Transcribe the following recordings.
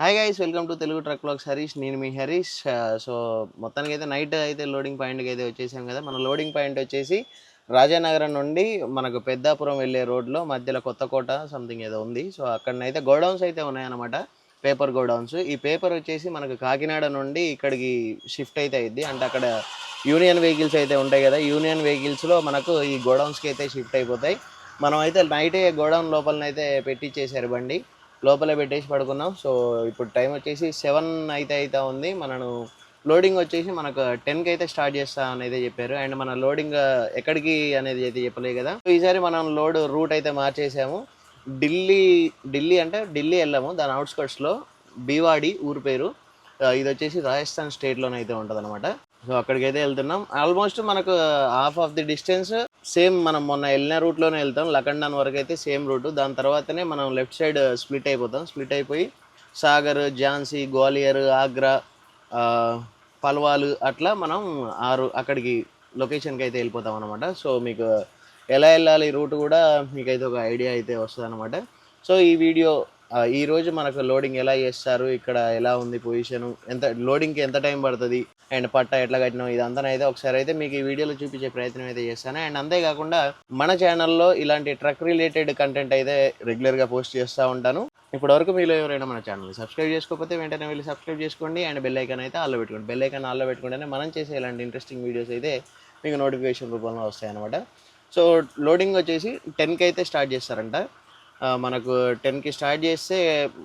Hi guys welcome to Telugu truck vlogs Harish నేను మీ Harish so మొత్తానికి అయితే నైట్ అయితే లోడింగ్ పాయింట్కి అయితే వచ్చేసాం కదా. మన లోడింగ్ పాయింట్ వచ్చేసి రాజానగరం నుండి మనకు పెద్దాపురం వెళ్ళే రోడ్లో మధ్యలో కొత్తకోట సంథింగ్ ఏదో ఉంది. సో అక్కడనైతే గోడౌన్స్ అయితే ఉన్నాయన్నమాట. Paper godowns. ఈ పేపర్ వచ్చేసి మనకు కాకినాడ నుండి ఇక్కడికి షిఫ్ట్ అయితే అయింది అంటే అక్కడ యూనియన్ వెహికల్స్ అయితే ఉంటాయి కదా. యూనియన్ వెహికల్స్లో మనకు ఈ గోడౌన్స్కి అయితే షిఫ్ట్ అయిపోతాయి. మనం అయితే నైటే గోడౌన్ లోపలనైతే పెట్టించేసారు బండి. లోపలే పెట్టేసి పడుకున్నాం. సో ఇప్పుడు టైం వచ్చేసి సెవెన్ అయితే అయితే ఉంది. మనను లోడింగ్ వచ్చేసి మనకు టెన్కి అయితే స్టార్ట్ చేస్తా అనేది చెప్పారు. అండ్ మన లోడింగ్ ఎక్కడికి అనేది అయితే చెప్పలేదు కదా. సో ఈసారి మనం లోడ్ రూట్ అయితే మార్చేసాము. ఢిల్లీ ఢిల్లీ అంటే ఢిల్లీ వెళ్ళాము. దాని అవుట్స్కట్స్లో బీవాడి ఊరు పేరు. ఇది వచ్చేసి రాజస్థాన్ స్టేట్లోనే అయితే ఉంటుంది అనమాట సో అక్కడికైతే వెళ్తున్నాం. ఆల్మోస్ట్ మనకు half of the distance same మనం మొన్న వెళ్ళిన రూట్లోనే వెళ్తాం. లకండాన్ వరకు అయితే సేమ్ రూట్ దాని తర్వాతనే మనం లెఫ్ట్ సైడ్ స్ప్లిట్ అయిపోతాం. స్ప్లిట్ అయిపోయి సాగర్ ఝాన్సీ గ్వాలియర్ ఆగ్రా పల్వాలు అట్లా మనం ఆరు అక్కడికి లొకేషన్కి అయితే వెళ్ళిపోతాం అనమాట సో మీకు ఎలా వెళ్ళాలి రూట్ కూడా మీకైతే ఒక ఐడియా అయితే వస్తుంది అనమాట సో ఈ వీడియో ఈ రోజు మనకు లోడింగ్ ఎలా చేస్తారు? ఇక్కడ ఎలా ఉంది పొజిషన్ ఎంత లోడింగ్కి ఎంత టైం పడుతుంది? అండ్ పట్ట ఎట్లా కట్టినాం ఇదంతా అయితే ఒకసారి అయితే మీకు ఈ వీడియోలో చూపించే ప్రయత్నం అయితే చేస్తాను. అండ్ అంతేకాకుండా మన ఛానల్లో ఇలాంటి ట్రక్ రిలేటెడ్ కంటెంట్ అయితే రెగ్యులర్గా పోస్ట్ చేస్తూ ఉంటాను. ఇప్పటి వరకు మీలో ఎవరైనా మన ఛానల్ సబ్స్క్రైబ్ చేసుకోకపోతే వెంటనే వెళ్ళి సబ్స్క్రైబ్ చేసుకోండి. అండ్ బెల్ ఐకాన్ అయితే ఆల్లో పెట్టుకోండి. బెల్ ఐకాన్ ఆల్లో పెట్టుకుంటేనే మనం చేసే ఇలాంటి ఇంట్రెస్టింగ్ వీడియోస్ అయితే మీకు నోటిఫికేషన్ రూపంలో వస్తాయి అనమాట సో లోడింగ్ వచ్చేసి టెన్కి అయితే స్టార్ట్ చేస్తారంట. మనకు టెన్కి స్టార్ట్ చేస్తే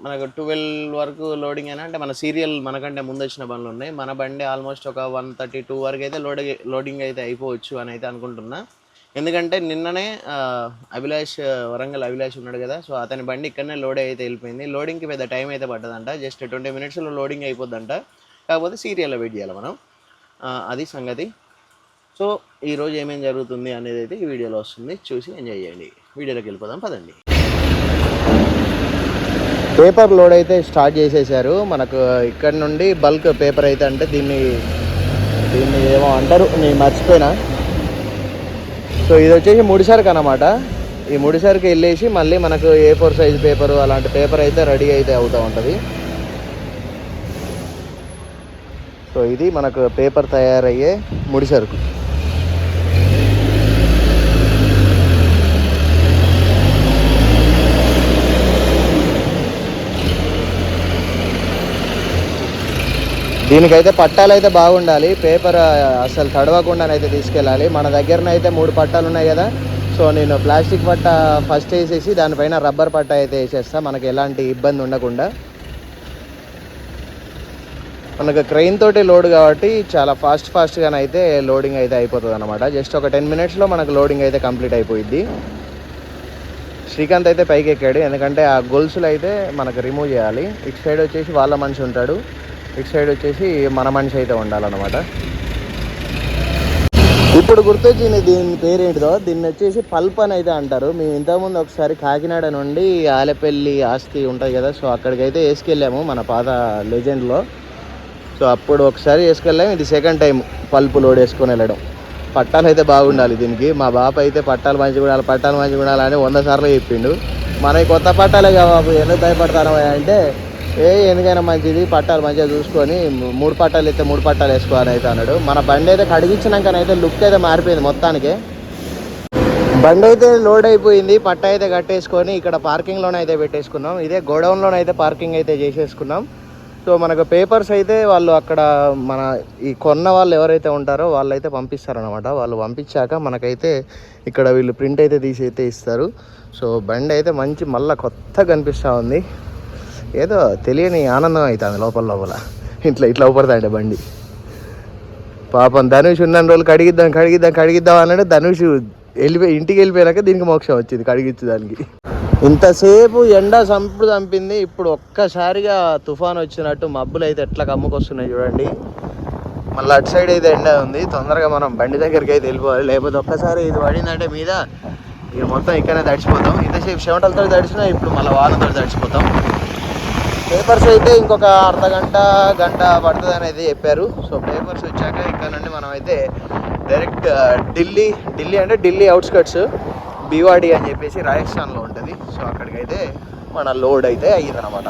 మనకు ట్వెల్వ్ వరకు లోడింగ్ అయినా అంటే మన సీరియల్ మనకంటే ముందు వచ్చిన బండ్లు ఉన్నాయి. మన బండి ఆల్మోస్ట్ ఒక వన్ థర్టీ టూ వరకు అయితే లోడ్ లోడింగ్ అయితే అయిపోవచ్చు అని అయితే అనుకుంటున్నా. ఎందుకంటే నిన్ననే అభిలాష్ వరంగల్ అభిలాష్ ఉన్నాడు కదా సో అతని బండి ఇక్కడనే లోడ్ అయితే వెళ్ళిపోయింది. లోడింగ్కి పెద్ద టైం అయితే పడ్డదంట జస్ట్ ట్వంటీ మినిట్స్లో లోడింగ్ అయిపోద్దంట. కాకపోతే సీరియల్లో వెయిట్ చేయాలి మనం. అది సంగతి. సో ఈరోజు ఏమేం జరుగుతుంది అనేది అయితే ఈ వీడియోలో వస్తుంది. చూసి ఎంజాయ్ చేయండి. వీడియోలోకి వెళ్ళిపోదాం పదండి. పేపర్ లోడ్ అయితే స్టార్ట్ చేసేసారు. మనకు ఇక్కడ నుండి బల్క్ పేపర్ అయితే అంటే దీన్ని దీన్ని ఏమో అంటారు నేను మర్చిపోయినా. సో ఇది వచ్చేసి ముడిసరికి అనమాట ఈ ముడిసరికి వెళ్ళేసి మళ్ళీ మనకు ఏ ఫోర్ సైజ్ పేపర్ అలాంటి పేపర్ అయితే రెడీ అయితే అవుతూ ఉంటుంది. సో ఇది మనకు పేపర్ తయారయ్యే ముడిసరుకు దీనికైతే పట్టాలు అయితే బాగుండాలి. పేపర్ అసలు తడవకుండానైతే తీసుకెళ్ళాలి. మన దగ్గరనైతే మూడు పట్టాలు ఉన్నాయి కదా. సో నేను ప్లాస్టిక్ పట్ట ఫస్ట్ వేసేసి దానిపైన రబ్బర్ పట్ట అయితే వేసేస్తా. మనకి ఎలాంటి ఇబ్బంది ఉండకుండా. మనకు క్రెయిన్ తోటి లోడ్ కాబట్టి చాలా ఫాస్ట్ ఫాస్ట్గానైతే అయితే లోడింగ్ అయితే అయిపోతుంది అనమాట జస్ట్ ఒక టెన్ మినిట్స్లో మనకు లోడింగ్ అయితే కంప్లీట్ అయిపోయింది శ్రీకాంత్ అయితే పైకి ఎక్కాడు ఎందుకంటే ఆ గొలుసులు అయితే మనకు రిమూవ్ చేయాలి. ఇటు సైడ్ వచ్చేసి వాళ్ళ మనిషి ఉంటాడు. ఇటు సైడ్ వచ్చేసి మన మనిషి అయితే ఉండాలన్నమాట. ఇప్పుడు గుర్తొచ్చింది దీని పేరేంటిదో? దీన్ని వచ్చేసి పల్ప్ అని అయితే అంటారు. మేము ఇంతకుముందు ఒకసారి కాకినాడ నుండి ఆలపల్లి ఆస్తి ఉంటుంది కదా సో అక్కడికైతే వేసుకెళ్ళాము మన పాత లెజెండ్లో. సో అప్పుడు ఒకసారి వేసుకెళ్ళాము. ఇది సెకండ్ టైం పల్పు లోడ్ వేసుకొని వెళ్ళడం. పట్టాలు అయితే బాగుండాలి దీనికి. మా బాప అయితే పట్టాలు మంచిగా ఉండాలి పట్టాలు మంచిగా ఉండాలి అని వంద సార్లు చెప్పిండు. మనకి కొత్త పట్టాలే కదా బాబు ఎందుకు భయపడతాను అంటే ఏ ఎందుకైనా మంచిది పట్టాలు మంచిగా చూసుకొని మూడు పట్టాలు అయితే మూడు పట్టాలు వేసుకోవాలని అయితే అన్నాడు. మన బండి అయితే కడిగించినాకనైతే లుక్ అయితే మారిపోయింది మొత్తానికి. బండి అయితే లోడ్ అయిపోయింది పట్ట అయితే కట్టేసుకొని ఇక్కడ పార్కింగ్లోనే అయితే పెట్టేసుకున్నాం. ఇదే గోడౌన్లోనే అయితే పార్కింగ్ అయితే చేసేసుకున్నాం. సో మనకు పేపర్స్ అయితే వాళ్ళు అక్కడ మన ఈ కొన్న వాళ్ళు ఎవరైతే ఉంటారో వాళ్ళు అయితే పంపిస్తారనమాట వాళ్ళు పంపించాక మనకైతే ఇక్కడ వీళ్ళు ప్రింట్ అయితే తీసి అయితే ఇస్తారు. సో బండి అయితే మంచి మళ్ళీ కొత్తగా కనిపిస్తూ ఉంది. ఏదో తెలియని ఆనందం అవుతుంది లోపల లోపల. ఇట్లా ఇట్లా ఊపడతాంటే బండి. పాపం ధనుష్ ఉన్న రోజులు కడిగిద్దాం కడిగిద్దాం కడిగిద్దాం అన్నాడు. ధనుష్ వెళ్ళిపోయి ఇంటికి వెళ్ళిపోయాక దీనికి మోక్షం వచ్చింది కడిగించడానికి ఇంతసేపు ఎండ సంపుడు చంపింది ఇప్పుడు ఒక్కసారిగా తుఫాన్ వచ్చినట్టు మబ్బులు అయితే ఎట్లా కమ్ముకొస్తున్నాయి చూడండి. మళ్ళీ అటు సైడ్ అయితే ఎండ ఉంది. తొందరగా మనం బండి దగ్గరికి అయితే వెళ్ళిపోవాలి. లేకపోతే ఒక్కసారి ఇది పడిందంటే మీద ఇక మొత్తం ఇక్కడనే తడిచిపోతాం. ఇంతసేపు చెమటలతో తడిచినా ఇప్పుడు మళ్ళీ వానతో తడిచిపోతాం. పేపర్స్ అయితే ఇంకొక అర్ధ గంట గంట పడుతుంది అనేది చెప్పారు. సో పేపర్స్ వచ్చాక ఇక్కడ నుండి మనం అయితే డైరెక్ట్ ఢిల్లీ ఢిల్లీ అంటే ఢిల్లీ అవుట్స్కట్స్ బీవాడి అని చెప్పేసి రాజస్థాన్లో ఉంటుంది. సో అక్కడికైతే మన లోడ్ అయితే అయ్యిందనమాట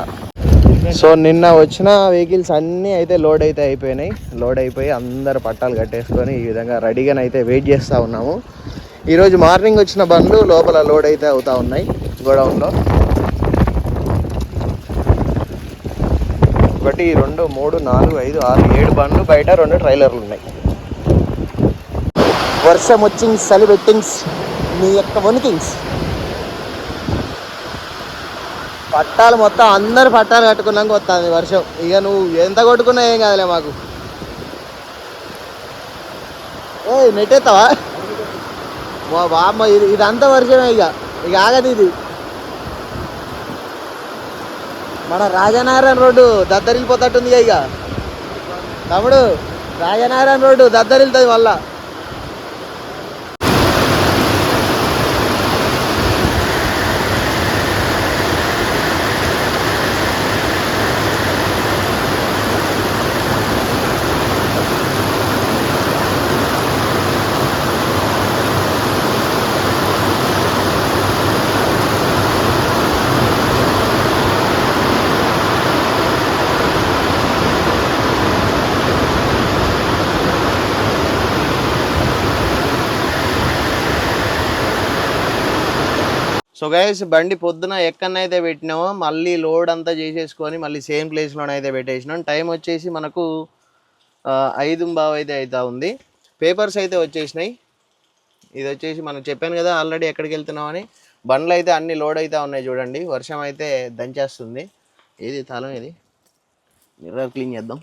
సో నిన్న వచ్చిన వెహికల్స్ అన్నీ అయితే లోడ్ అయితే అయిపోయినాయి. లోడ్ అయిపోయి అందరు పట్టాలు కట్టేసుకొని ఈ విధంగా రెడీగానైతే అయితే వెయిట్ చేస్తూ ఉన్నాము. ఈరోజు మార్నింగ్ వచ్చిన బండ్లు లోపల లోడ్ అయితే అవుతూ ఉన్నాయి గోడౌన్లో. ఒకటి రెండు మూడు నాలుగు ఐదు ఆరు ఏడు బండ్లు బయట రెండు ట్రైలర్లు ఉన్నాయి వర్షం వచ్చింగ్ చలి పెట్టింగ్స్ మీ యొక్క వణికింగ్స్ పట్టాలు మొత్తం అందరు పట్టాలు కట్టుకున్నాక వస్తుంది వర్షం. ఇక నువ్వు ఎంత కొట్టుకున్నా ఏం కాదులే మాకు. ఏ నెట్టేస్తావా మా బామ్మ ఇది ఇదంతా వర్షమే ఇక. ఇక ఆగదు ఇది. మన రాజనారాయణ రోడ్డు దద్దరిల్లిపోతట్టుంది ఇక తమ్ముడు రాజనారాయణ రోడ్డు దద్దరిల్తుంది మళ్ళా. సో గైస్ బండి పొద్దున ఎక్కడనైతే పెట్టినామో మళ్ళీ లోడ్ అంతా చేసేసుకొని మళ్ళీ సేమ్ ప్లేస్లోనైతే పెట్టేసినాం. టైం వచ్చేసి మనకు ఐదు బావ్ అయితే అవుతా ఉంది. పేపర్స్ అయితే వచ్చేసినాయి. ఇది వచ్చేసి మనం చెప్పాను కదా ఆల్రెడీ ఎక్కడికి వెళ్తున్నామని బండ్లు అయితే అన్ని లోడ్ అయితే ఉన్నాయి చూడండి. వర్షం అయితే దంచేస్తుంది. ఏది తాళం ఇది? మిర్రర్ క్లీన్ చేద్దాం.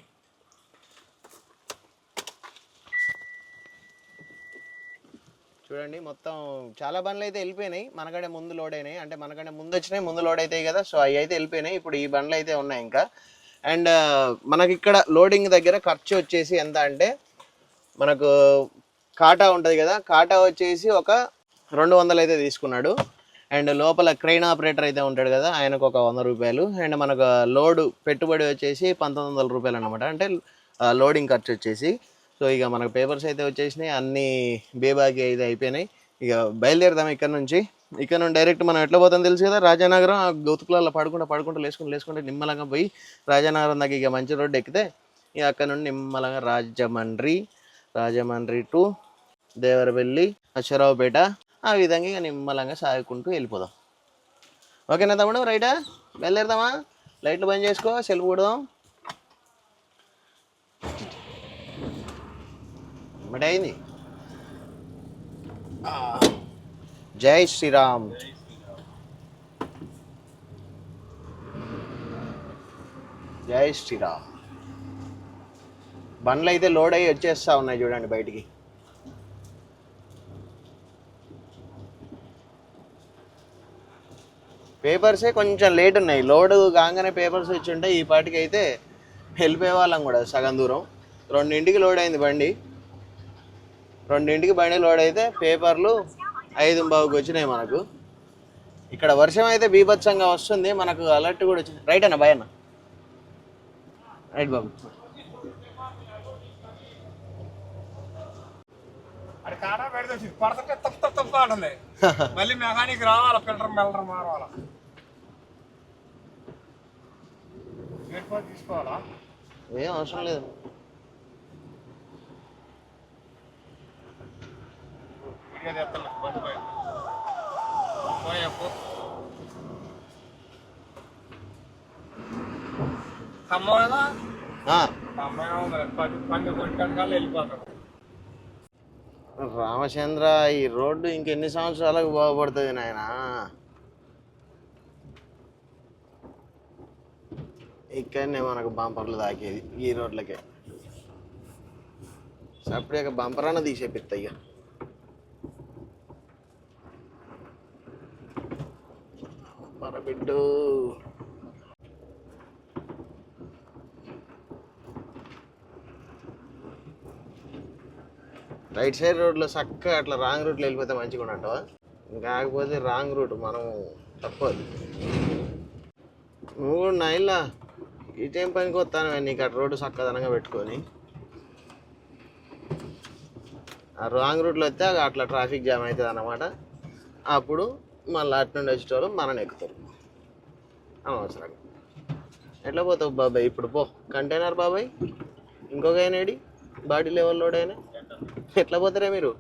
చూడండి మొత్తం చాలా బండ్లు అయితే వెళ్ళిపోయినాయి. మనకంటే ముందు లోడ్ అయినాయి. అంటే మనకంటే ముందు వచ్చినాయి ముందు లోడ్ అవుతాయి కదా. సో అవి అయితే వెళ్ళిపోయినాయి. ఇప్పుడు ఈ బండ్లు అయితే ఉన్నాయి ఇంకా. అండ్ మనకి ఇక్కడ లోడింగ్ దగ్గర ఖర్చు వచ్చేసి ఎంత అంటే మనకు కాటా ఉంటుంది కదా. కాటా వచ్చేసి ఒక రెండు వందలు అయితే తీసుకున్నాడు. అండ్ లోపల క్రెయిన్ ఆపరేటర్ అయితే ఉంటాడు కదా ఆయనకు ఒక వంద రూపాయలు. అండ్ మనకు లోడ్ పెట్టుబడి వచ్చేసి పంతొమ్మిది వందల రూపాయలు అనమాట అంటే లోడింగ్ ఖర్చు వచ్చేసి. సో ఇక మనకు పేపర్స్ అయితే వచ్చేసినాయి. అన్ని బేబాకి అయితే అయిపోయినాయి. ఇక బయలుదేరదాం ఇక్కడ నుంచి. ఇక్కడ నుండి డైరెక్ట్ మనం ఎట్లా పోతాం తెలుసు కదా? రాజానగరం ఆ గౌతుకులలో పడుకుంటా పడుకుంటా లేసుకుంటూ లేసుకుంటే నిమ్మలంగా పోయి రాజానగరం దాకా ఇక మంచి రోడ్డు ఎక్కితే ఇక అక్కడ నుండి నిమ్మలంగా రాజమండ్రి రాజమండ్రి టు దేవరపల్లి అశ్వరావుపేట ఆ విధంగా ఇక నిమ్మలంగా సాగుకుంటూ వెళ్ళిపోదాం. ఓకేనా తమ్ముడు? రైటా? బయలుదేరదామా? లైట్లు బంద్ చేసుకో సెల్ఫ్ కొడదాం. బట్ అయింది జై శ్రీరామ్. జై శ్రీరామ్. బండ్లు అయితే లోడ్ అయ్యి వచ్చేస్తా ఉన్నాయి చూడండి బయటికి. పేపర్సే కొంచెం లేట్ ఉన్నాయి. లోడ్ కాగానే పేపర్స్ వచ్చి ఉంటే ఈ పాటికి అయితే వెళ్ళిపోయే వాళ్ళం కూడా సగం దూరం. రెండింటికి లోడ్ అయింది బండి. రెండింటికి బండి లోడ్ అయితే పేపర్లు ఐదు బావుకి వచ్చినాయి మనకు. ఇక్కడ వర్షం అయితే బీభత్సంగా వస్తుంది. మనకు అలర్ట్ కూడా వచ్చింది. రైట్ అన్న? బాయ్ అన్న? రైట్ బాబు. పడతంటే తప్పు తప్పు తప్పు ఆడుంది మళ్ళీ మెకానిక్ రావాలా? ఫిల్టర్ మెల్టర్ మారవాలా? గేట్ పాస్ తీసుకోవాలా? ఏం అవసరం లేదు ఇదే తెత్తలే బండి పోయి పోయప్పు ఖమ్మం కదా ఆ, ఖమ్మం కనకాలు వెళ్ళిపోతాం. రామచంద్ర ఈ రోడ్డు ఇంకెన్ని సంవత్సరాలకు బాగుపడుతుంది నాయన? ఇక్కడనే మనకు బంపర్లు తాకేది ఈ రోడ్లకే. సపరేట్గా బంపర్ అన్న తీసేపిస్తా ఇక పరబిడ్డు రైట్ సైడ్ రోడ్లో చక్కగా అట్లా రాంగ్ రూట్లో వెళ్ళిపోతే మంచిగా ఉంటావా కాకపోతే రాంగ్ రూట్ మనం తప్పదు. నువ్వు కూడా నా ఇల్లా. పనికి వస్తాను నీకు? అటు రోడ్డు చక్కదనంగా పెట్టుకొని. ఆ రాంగ్ రూట్లో వస్తే అట్లా ట్రాఫిక్ జామ్ అవుతుంది అన్నమాట. అప్పుడు మళ్ళీ అటు నుండి వచ్చేటోళ్ళు మనని ఎక్కుతారు. అనవసరం ఎట్లా పోతావు బాబాయ్? ఇప్పుడు పో. కంటైనర్ బాబాయ్? ఇంకొక ఆయనేడి బాడీ లెవెల్లోడైనా ఎట్లా పోతారే మీరు?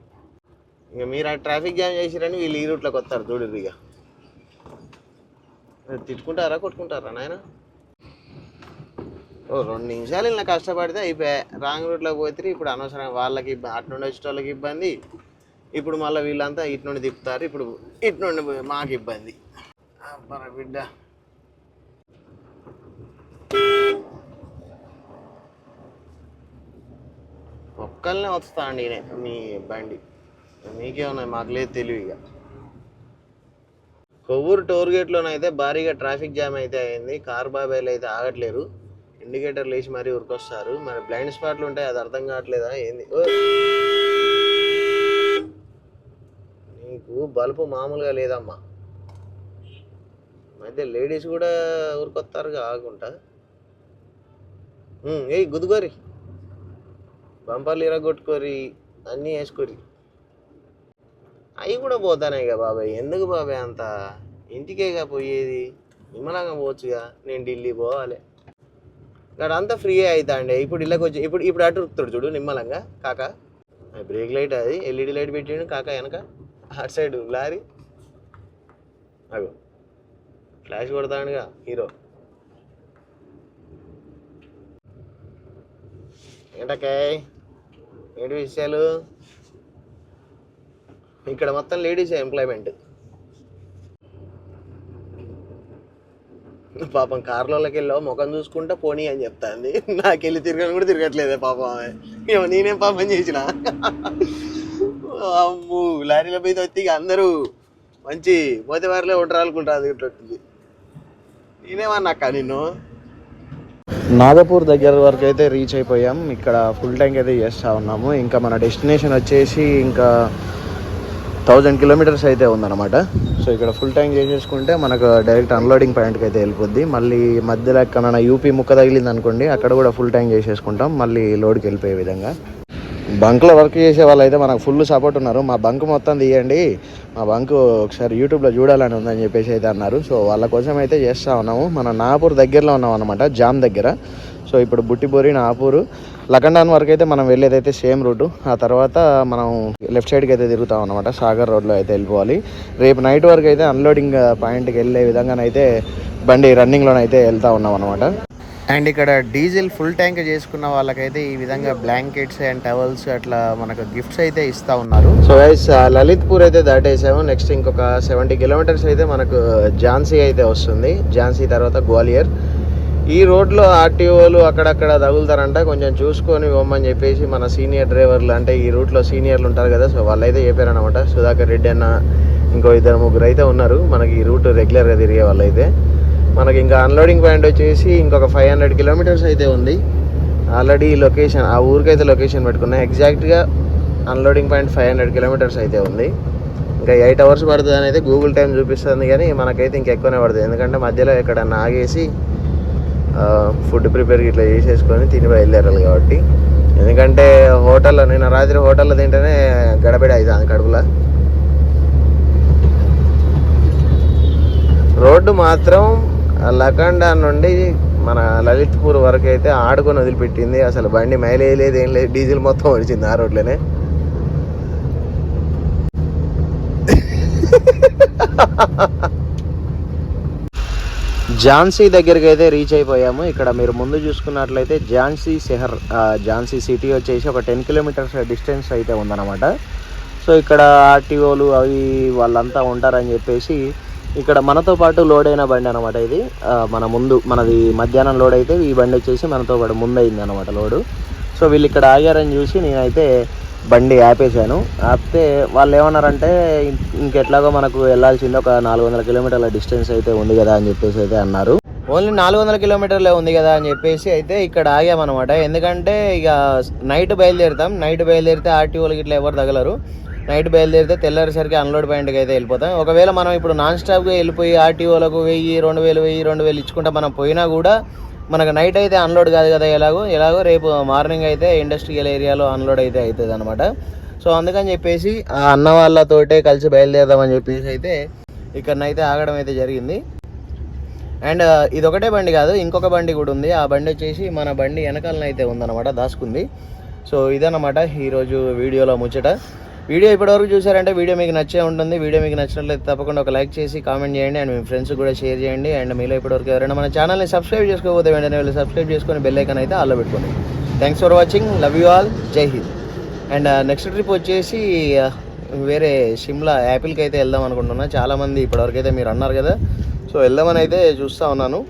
ఇక మీరు ఆ ట్రాఫిక్ జామ్ చేసిరని వీళ్ళు ఈ రూట్లోకి వస్తారు చూడు ఇక. తిట్టుకుంటారా కొట్టుకుంటారా నాయన? ఓ రెండు నిమిషాలు ఇలా కష్టపడితే అయిపోయా. రాంగ్ రూట్లోకి పోతే ఇప్పుడు అనవసరం వాళ్ళకి అటు నుండి వచ్చే వాళ్ళకి ఇబ్బంది. ఇప్పుడు మళ్ళీ వీళ్ళంతా ఇటు నుండి తిప్పుతారు. ఇప్పుడు ఇటు నుండి మాకు ఇబ్బంది. అబ్బా బిడ్డ. ఒక్కళ్ళనే వస్తా అండి నేను మీ బండి. మీకేమన్నాయి మాకు లేదు తెలివి ఇక. కొవ్వూరు టోల్ గేట్లోనైతే భారీగా ట్రాఫిక్ జామ్ అయితే అయింది. కార్ బాబాయిలు అయితే ఆగట్లేరు. ఇండికేటర్లు వేసి మరీ ఉరికొస్తారు. మరి బ్లైండ్ స్పాట్లు ఉంటాయి అది అర్థం కావట్లేదా? ఏంది? నీకు బల్బు మామూలుగా లేదమ్మా. అయితే మధ్య లేడీస్ కూడా ఊరికొస్తారు ఆగుంటా. ఏ గుద్దుకోరి. బంపర్లు ఇరగొట్టుకోరి అన్నీ వేసుకోరి. అవి కూడా పోతానే బాబాయ్ ఎందుకు బాబాయ్ అంత? ఇంటికేగా పోయేది? నిమ్మలంగా పోవచ్చుగా నేను ఢిల్లీ పోవాలి. ఇక్కడ అంతా ఫ్రీ అవుతా అండి ఇప్పుడు ఇళ్ళకి వచ్చి ఇప్పుడు ఇప్పుడు అటు ఉరుకుతాడు చూడు నిమ్మలంగా కాక. బ్రేక్ లైట్ అది ఎల్ఈడి లైట్ పెట్టిండు కాక వెనక. అటు సైడ్ లారీ. అగో ఫ్లాష్ కొడతాడుగా హీరో. ఏంటకాయ్ ఏంటి విషయాలు? ఇక్కడ మొత్తం లేడీస్ ఎంప్లాయ్మెంట్. పాపం కార్లోకి వెళ్ళావు ముఖం చూసుకుంటా పోనీ అని చెప్తాంది. నాకెళ్ళి తిరగని కూడా తిరగట్లేదే పాపం ఆమె. నేనేం పాపం చేసిన. అమ్ము లారీల మీద వచ్చి అందరూ మంచి మోతివారిలో ఉంటారు అదిగేటట్టుంది ఇట్టుంది నిన్ను? నాగపూర్ దగ్గర వరకు అయితే రీచ్ అయిపోయాం. ఇక్కడ ఫుల్ ట్యాంక్ అయితే చేస్తూ ఉన్నాము. ఇంకా మన డెస్టినేషన్ వచ్చేసి ఇంకా థౌజండ్ కిలోమీటర్స్ అయితే ఉందన్నమాట. సో ఇక్కడ ఫుల్ ట్యాంక్ చేసేసుకుంటే మనకు డైరెక్ట్ అన్లోడింగ్ పాయింట్కి అయితే వెళ్ళిపోద్ది. మళ్ళీ మధ్యలో ఎక్కడైనా యూపీ ముక్క తగిలింది అనుకోండి అక్కడ కూడా ఫుల్ ట్యాంక్ చేసేసుకుంటాం. మళ్ళీ లోడ్కి వెళ్ళిపోయే విధంగా. బంక్లో వర్క్ చేసే వాళ్ళు అయితే మనకు ఫుల్ సపోర్ట్ ఉన్నారు. మా బంక్ మొత్తం తీయండి. మా బంక్ ఒకసారి యూట్యూబ్లో చూడాలని ఉందని చెప్పేసి అయితే అన్నారు. సో వాళ్ళ కోసం అయితే చేస్తూ ఉన్నాము. మన నాగపూర్ దగ్గరలో ఉన్నాం అనమాట జామ్ దగ్గర. సో ఇప్పుడు బుట్టిపూరి నాపూరు లకండాన్ వరకు అయితే మనం వెళ్ళేదైతే సేమ్ రూటు. ఆ తర్వాత మనం లెఫ్ట్ సైడ్కి అయితే తిరుగుతాం అనమాట సాగర్ రోడ్లో అయితే వెళ్ళిపోవాలి. రేపు నైట్ వరకు అయితే అన్లోడింగ్ పాయింట్కి వెళ్ళే విధంగానైతే బండి రన్నింగ్లోనైతే వెళ్తా ఉన్నాం అనమాట అండ్ ఇక్కడ డీజిల్ ఫుల్ ట్యాంక్ చేసుకున్న వాళ్ళకైతే ఈ విధంగా బ్లాంకెట్స్ అండ్ టవల్స్ అట్లా మనకు గిఫ్ట్స్ అయితే ఇస్తా ఉన్నారు. సో గైస్ లలిత్పూర్ అయితే దాటేసాము. నెక్స్ట్ ఇంకొక సెవెంటీ కిలోమీటర్స్ అయితే మనకు ఝాన్సీ అయితే వస్తుంది. ఝాన్సీ తర్వాత గ్వాలియర్. ఈ రోడ్లో ఆర్టీఓలు అక్కడక్కడ తగులుతారంట. కొంచెం చూసుకొని పోమని చెప్పేసి మన సీనియర్ డ్రైవర్లు అంటే ఈ రూట్లో సీనియర్లు ఉంటారు కదా సో వాళ్ళైతే చెప్పారనమాట సుధాకర్ రెడ్డి అన్న ఇంకో ఇద్దరు ముగ్గురు అయితే ఉన్నారు. మనకి ఈ రూట్ రెగ్యులర్గా తిరిగే వాళ్ళైతే. మనకి ఇంకా అన్లోడింగ్ పాయింట్ వచ్చేసి ఇంకొక ఫైవ్ హండ్రెడ్ కిలోమీటర్స్ అయితే ఉంది. ఆల్రెడీ లొకేషన్ ఆ ఊరికైతే లొకేషన్ పెట్టుకున్నా. ఎగ్జాక్ట్గా unloading point five hundred kilometres అయితే ఉంది. ఇంకా ఎయిట్ అవర్స్ పడుతుంది అనేది గూగుల్ టైం చూపిస్తుంది కానీ మనకైతే ఇంకా ఎక్కువనే పడుతుంది. ఎందుకంటే మధ్యలో ఎక్కడన్నా ఆగేసి ఫుడ్ ప్రిపేర్ ఇట్లా చేసేసుకొని తిని బయలుదేరాలి కాబట్టి. ఎందుకంటే హోటల్లో నేను రాత్రి హోటల్లో తింటేనే గడబిడ అవుతుంది కడుపులో. రోడ్డు మాత్రం లకండా నుండి మన లలిత్పూర్ వరకు అయితే ఆడుకొని వదిలిపెట్టింది. అసలు బండి మైలేజ్ లేదు ఏం లేదు. డీజిల్ మొత్తం వచ్చింది ఆ రోడ్లోనే. ఝాన్సీ దగ్గరికి అయితే రీచ్ అయిపోయాము. ఇక్కడ మీరు ముందు చూసుకున్నట్లయితే ఝాన్సీ సెహర్ ఝాన్సీ సిటీ వచ్చేసి ఒక టెన్ కిలోమీటర్స్ డిస్టెన్స్ అయితే ఉందన్నమాట. సో ఇక్కడ ఆర్టీఓలు అవి వాళ్ళంతా ఉంటారని చెప్పేసి ఇక్కడ మనతో పాటు లోడ్ అయిన బండి అనమాట ఇది. మన ముందు మనది మధ్యాహ్నం లోడ్ అయితే ఈ బండి వచ్చేసి మనతో పాటు ముందు అయింది అనమాట లోడు. సో వీళ్ళు ఇక్కడ ఆగారని చూసి నేనైతే బండి ఆపేశాను. ఆపితే వాళ్ళు ఏమన్నారంటే ఇంకెట్లాగో మనకు వెళ్ళాల్సింది ఒక నాలుగు వందల కిలోమీటర్ల డిస్టెన్స్ అయితే ఉంది కదా అని చెప్పేసి అయితే అన్నారు. ఓన్లీ నాలుగు వందల కిలోమీటర్లే ఉంది కదా అని చెప్పేసి అయితే ఇక్కడ ఆగామన్నమాట. ఎందుకంటే ఇక నైట్ బయలుదేరుతాం. నైట్ బయలుదేరితే ఆర్టీఓలకి ఇట్లా ఎవరు తగలరు. నైట్ బయలుదేరితే తెల్లారేసరికి అన్లోడ్ పాయింట్కి అయితే వెళ్ళిపోతాం. ఒకవేళ మనం ఇప్పుడు నాన్ స్టాప్గా వెళ్ళిపోయి ఆర్టీఓలకు వెయ్యి రెండు వేలు వెయ్యి రెండు వేలు ఇచ్చుకుంటే మనం పోయినా కూడా మనకు నైట్ అయితే అన్లోడ్ కాదు కదా ఎలాగో? ఎలాగో రేపు మార్నింగ్ అయితే ఇండస్ట్రియల్ ఏరియాలో అన్లోడ్ అయితే అవుతుంది అనమాట సో అందుకని చెప్పేసి ఆ అన్న వాళ్ళతోటే కలిసి బయలుదేరదామని చెప్పేసి అయితే ఇక్కడనైతే ఆగడం అయితే జరిగింది. అండ్ ఇది ఒకటే బండి కాదు ఇంకొక బండి కూడా ఉంది. ఆ బండి వచ్చేసి మన బండి వెనకాలనైతే ఉందన్నమాట దాచుకుంది. సో ఇదన్నమాట ఈరోజు వీడియోలో ముచ్చట. వీడియో ఇప్పటివరకు చూసారంటే వీడియో మీకు నచ్చే ఉంటుంది. వీడియో మీకు నచ్చినట్లయితే తప్పకుండా ఒక లైక్ చేసి కామెంట్ చేయండి అండ్ మీ ఫ్రెండ్స్ కూడా షేర్ చేయండి. అండ్ మీలో ఇప్పటివరకు ఎవరైనా మన ఛానల్ని సబ్స్క్రైబ్ చేసుకోకపోతే వెంటనే వెళ్ళి సబ్స్క్రైబ్ చేసుకొని బెల్ ఐకాన్ అయితే ఆల్లో పెట్టుకోండి. Thanks for watching love you all జై Hind and uh, next trip వచ్చేసి uh, వేరే షిమ్లా యాపిల్కి అయితే వెళ్దాం అనుకుంటున్నా. చాలామంది ఇప్పటివరకు అయితే మీరు అన్నారు కదా. సో వెళ్దామని అయితే చూస్తూ ఉన్నాను.